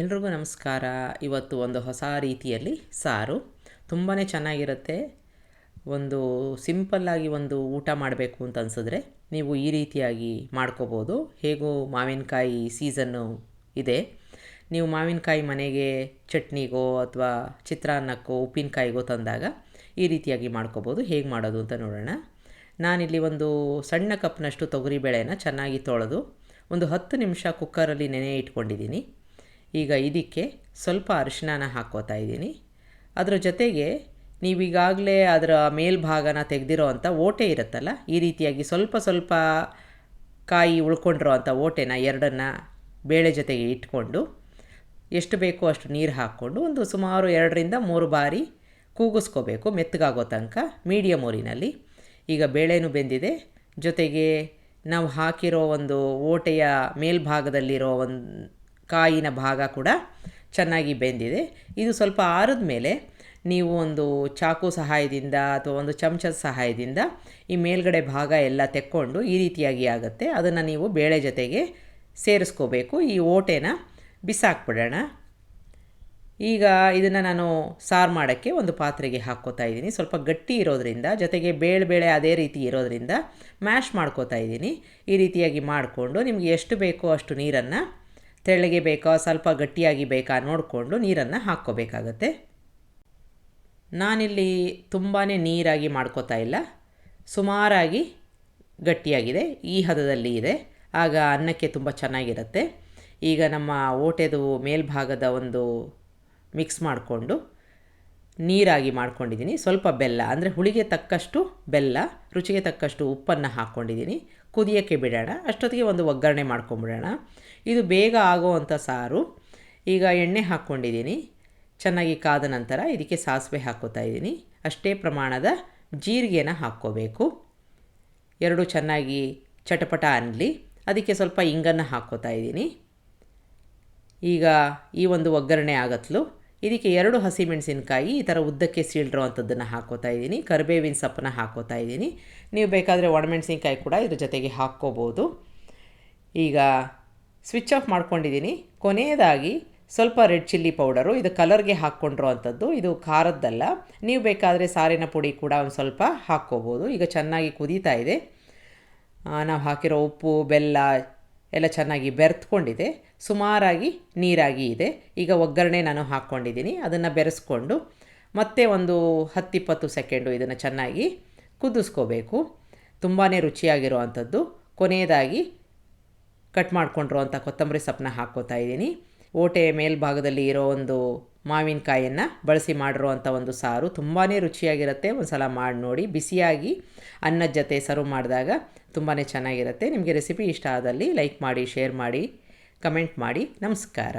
ಎಲ್ರಿಗೂ ನಮಸ್ಕಾರ. ಇವತ್ತು ಒಂದು ಹೊಸ ರೀತಿಯಲ್ಲಿ ಸಾರು. ತುಂಬಾ ಚೆನ್ನಾಗಿರುತ್ತೆ. ಒಂದು ಸಿಂಪಲ್ಲಾಗಿ ಒಂದು ಊಟ ಮಾಡಬೇಕು ಅಂತ ಅನಿಸಿದ್ರೆ ನೀವು ಈ ರೀತಿಯಾಗಿ ಮಾಡ್ಕೋಬೋದು. ಹೇಗೂ ಮಾವಿನಕಾಯಿ ಸೀಸನ್ನು ಇದೆ. ನೀವು ಮಾವಿನಕಾಯಿ ಮನೆಗೆ ಚಟ್ನಿಗೋ ಅಥವಾ ಚಿತ್ರಾನ್ನಕ್ಕೋ ಉಪ್ಪಿನಕಾಯಿಗೋ ತಂದಾಗ ಈ ರೀತಿಯಾಗಿ ಮಾಡ್ಕೋಬೋದು. ಹೇಗೆ ಮಾಡೋದು ಅಂತ ನೋಡೋಣ. ನಾನಿಲ್ಲಿ ಒಂದು ಸಣ್ಣ ಕಪ್ನಷ್ಟು ತೊಗರಿಬೇಳೆನ ಚೆನ್ನಾಗಿ ತೊಳೆದು ಒಂದು ಹತ್ತು ನಿಮಿಷ ಕುಕ್ಕರಲ್ಲಿ ನೆನೆ ಇಟ್ಕೊಂಡಿದ್ದೀನಿ. ಈಗ ಇದಕ್ಕೆ ಸ್ವಲ್ಪ ಅರಿಶಿನ ಹಾಕ್ಕೋತಾ ಇದ್ದೀನಿ. ಅದರ ಜೊತೆಗೆ ನೀವೀಗಾಗಲೇ ಅದರ ಮೇಲ್ಭಾಗನ ತೆಗೆದಿರೋ ಅಂಥ ಓಟೆ ಇರುತ್ತಲ್ಲ, ಈ ರೀತಿಯಾಗಿ ಸ್ವಲ್ಪ ಸ್ವಲ್ಪ ಕಾಯಿ ಉಳ್ಕೊಂಡಿರೋ ಅಂಥ ಓಟೆನ ಎರಡನ್ನು ಬೇಳೆ ಜೊತೆಗೆ ಇಟ್ಕೊಂಡು ಎಷ್ಟು ಬೇಕೋ ಅಷ್ಟು ನೀರು ಹಾಕ್ಕೊಂಡು ಒಂದು ಸುಮಾರು ಎರಡರಿಂದ ಮೂರು ಬಾರಿ ಕೂಗಿಸ್ಕೋಬೇಕು ಮೆತ್ತಗಾಗೋ ತನಕ ಮೀಡಿಯಮ್ ಊರಿನಲ್ಲಿ ಈಗ ಬೇಳೆನೂ ಬೆಂದಿದೆ. ಜೊತೆಗೆ ನಾವು ಹಾಕಿರೋ ಒಂದು ಓಟೆಯ ಮೇಲ್ಭಾಗದಲ್ಲಿರೋ ಒಂದು ಕಾಯಿನ ಭಾಗ ಕೂಡ ಚೆನ್ನಾಗಿ ಬೆಂದಿದೆ. ಇದು ಸ್ವಲ್ಪ ಆರಿದ ಮೇಲೆ ನೀವು ಒಂದು ಚಾಕು ಸಹಾಯದಿಂದ ಅಥವಾ ಒಂದು ಚಮಚದ ಸಹಾಯದಿಂದ ಈ ಮೇಲ್ಗಡೆ ಭಾಗ ಎಲ್ಲ ತೆಕ್ಕೊಂಡು ಈ ರೀತಿಯಾಗಿ ಆಗುತ್ತೆ. ಅದನ್ನು ನೀವು ಬೇಳೆ ಜೊತೆಗೆ ಸೇರಿಸ್ಕೋಬೇಕು. ಈ ಓಟೆನ ಬಿಸಾಕ್ಬಿಡೋಣ. ಈಗ ಇದನ್ನು ನಾನು ಸಾರು ಮಾಡೋಕ್ಕೆ ಒಂದು ಪಾತ್ರೆಗೆ ಹಾಕ್ಕೋತಾ ಇದ್ದೀನಿ. ಸ್ವಲ್ಪ ಗಟ್ಟಿ ಇರೋದರಿಂದ, ಜೊತೆಗೆ ಬೇಳೆ ಬೇಳೆ ಅದೇ ರೀತಿ ಇರೋದರಿಂದ ಮ್ಯಾಶ್ ಮಾಡ್ಕೋತಾ ಇದ್ದೀನಿ. ಈ ರೀತಿಯಾಗಿ ಮಾಡಿಕೊಂಡು ನಿಮಗೆ ಎಷ್ಟು ಬೇಕೋ ಅಷ್ಟು ನೀರನ್ನು ತೆಳ್ಳಗೆ ಬೇಕಾ, ಸ್ವಲ್ಪ ಗಟ್ಟಿಯಾಗಿ ಬೇಕಾ ನೋಡಿಕೊಂಡು ನೀರನ್ನು ಹಾಕ್ಕೋಬೇಕಾಗತ್ತೆ. ನಾನಿಲ್ಲಿ ತುಂಬಾ ನೀರಾಗಿ ಮಾಡ್ಕೋತಾ ಇಲ್ಲ. ಸುಮಾರಾಗಿ ಗಟ್ಟಿಯಾಗಿದೆ, ಈ ಹದದಲ್ಲಿ ಇದೆ. ಆಗ ಅನ್ನಕ್ಕೆ ತುಂಬ ಚೆನ್ನಾಗಿರುತ್ತೆ. ಈಗ ನಮ್ಮ ಓಟೆದು ಮೇಲ್ಭಾಗದ ಒಂದು ಮಿಕ್ಸ್ ಮಾಡಿಕೊಂಡು ನೀರಾಗಿ ಮಾಡ್ಕೊಂಡಿದ್ದೀನಿ. ಸ್ವಲ್ಪ ಬೆಲ್ಲ, ಅಂದರೆ ಹುಳಿಗೆ ತಕ್ಕಷ್ಟು ಬೆಲ್ಲ, ರುಚಿಗೆ ತಕ್ಕಷ್ಟು ಉಪ್ಪನ್ನು ಹಾಕ್ಕೊಂಡಿದ್ದೀನಿ. ಕುದಿಯೋಕ್ಕೆ ಬಿಡೋಣ, ಅಷ್ಟೊತ್ತಿಗೆ ಒಂದು ಒಗ್ಗರಣೆ ಮಾಡ್ಕೊಂಬಿಡೋಣ. ಇದು ಬೇಗ ಆಗೋವಂಥ ಸಾರು. ಈಗ ಎಣ್ಣೆ ಹಾಕ್ಕೊಂಡಿದ್ದೀನಿ. ಚೆನ್ನಾಗಿ ಕಾದ ನಂತರ ಇದಕ್ಕೆ ಸಾಸಿವೆ ಹಾಕ್ಕೋತಾ ಇದ್ದೀನಿ. ಅಷ್ಟೇ ಪ್ರಮಾಣದ ಜೀರಿಗೆನ ಹಾಕ್ಕೋಬೇಕು. ಎರಡು ಚೆನ್ನಾಗಿ ಚಟಪಟ ಅನ್ನಲಿ ಅದಕ್ಕೆ ಸ್ವಲ್ಪ ಇಂಗನ್ನು ಹಾಕ್ಕೋತಾ ಇದ್ದೀನಿ. ಈಗ ಈ ಒಂದು ಒಗ್ಗರಣೆ ಆಗತ್ಲು ಇದಕ್ಕೆ ಎರಡು ಹಸಿಮೆಣಸಿನಕಾಯಿ ಈ ಥರ ಉದ್ದಕ್ಕೆ ಸೀಳಿರೋ ಅಂಥದ್ದನ್ನು ಹಾಕೋತಾ ಇದ್ದೀನಿ. ಕರಿಬೇವಿನ ಸೊಪ್ಪನ್ನ ಹಾಕೋತಾ ಇದ್ದೀನಿ. ನೀವು ಬೇಕಾದರೆ ಒಣಮೆಣಸಿನ್ಕಾಯಿ ಕೂಡ ಇದ್ರ ಜೊತೆಗೆ ಹಾಕ್ಕೋಬೋದು. ಈಗ ಸ್ವಿಚ್ ಆಫ್ ಮಾಡ್ಕೊಂಡಿದ್ದೀನಿ. ಕೊನೆಯದಾಗಿ ಸ್ವಲ್ಪ ರೆಡ್ ಚಿಲ್ಲಿ ಪೌಡರು ಇದು ಕಲರ್ಗೆ ಹಾಕ್ಕೊಂಡಿರೋ ಅಂಥದ್ದು ಇದು ಖಾರದ್ದಲ್ಲ. ನೀವು ಬೇಕಾದರೆ ಸಾರಿನ ಪುಡಿ ಕೂಡ ಒಂದು ಸ್ವಲ್ಪ ಹಾಕ್ಕೋಬೋದು. ಈಗ ಚೆನ್ನಾಗಿ ಕುದೀತಾ ಇದೆ. ನಾವು ಹಾಕಿರೋ ಉಪ್ಪು, ಬೆಲ್ಲ ಎಲ್ಲ ಚೆನ್ನಾಗಿ ಬೆರೆತ್ಕೊಂಡಿದೆ. ಸುಮಾರಾಗಿ ನೀರಾಗಿ ಇದೆ. ಈಗ ಒಗ್ಗರಣೆ ನಾನು ಹಾಕ್ಕೊಂಡಿದ್ದೀನಿ. ಅದನ್ನು ಬೆರೆಸ್ಕೊಂಡು ಮತ್ತೆ ಒಂದು ಹತ್ತಿಪ್ಪತ್ತು ಸೆಕೆಂಡು ಇದನ್ನು ಚೆನ್ನಾಗಿ ಕುದಿಸ್ಕೋಬೇಕು. ತುಂಬಾ ರುಚಿಯಾಗಿರೋ ಅಂಥದ್ದು ಕೊನೆಯದಾಗಿ ಕಟ್ ಮಾಡ್ಕೊಂಡಿರೋ ಅಂಥ ಕೊತ್ತಂಬರಿ ಸೊಪ್ಪನ್ನ ಹಾಕ್ಕೋತಾ ಇದ್ದೀನಿ. ಓಟೆ ಮೇಲ್ಭಾಗದಲ್ಲಿ ಇರೋ ಒಂದು ಮಾವಿನಕಾಯನ್ನು ಬಳಸಿ ಮಾಡಿರುವಂಥ ಒಂದು ಸಾರು ತುಂಬಾ ರುಚಿಯಾಗಿರುತ್ತೆ. ಒಂದು ಸಲ ಮಾಡಿ ನೋಡಿ. ಬಿಸಿಯಾಗಿ ಅನ್ನದ ಜೊತೆ ಸರ್ವ್ ಮಾಡಿದಾಗ ತುಂಬಾ ಚೆನ್ನಾಗಿರುತ್ತೆ. ನಿಮಗೆ ರೆಸಿಪಿ ಇಷ್ಟ ಆದಲ್ಲಿ ಲೈಕ್ ಮಾಡಿ ಶೇರ್ ಮಾಡಿ ಕಮೆಂಟ್ ಮಾಡಿ. ನಮಸ್ಕಾರ.